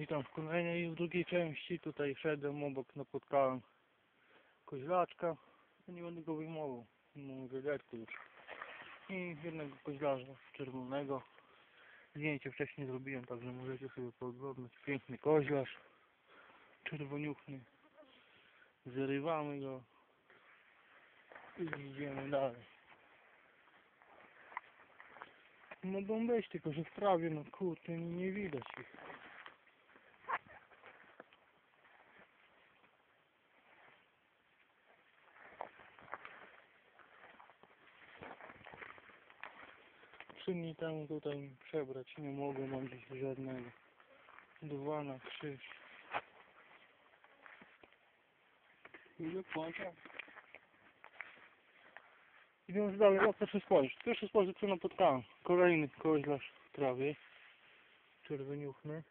Witam w kolejnej, w drugiej części. Tutaj szedłem obok, napotkałem koźlaczka. Ja nie będę go wyjmował. Mam wiaderku już. I jednego koźlarza czerwonego. Zdjęcie wcześniej zrobiłem, także możecie sobie pooglądać. Piękny koźlarz. Czerwoniuchny. Zrywamy go. I idziemy dalej. Mogą być, tylko że w trawie, no kurczę, nie widać ich. Trzy dni temu tutaj przebrać nie mogę, mam dziś żadnego. Dwa na krzyż. Ile płacę? Idziemy dalej, o proszę spojrzeć. Pierwszy sposób co napotkałem. Kolejny koźlarz w trawie. Czerweniuchny.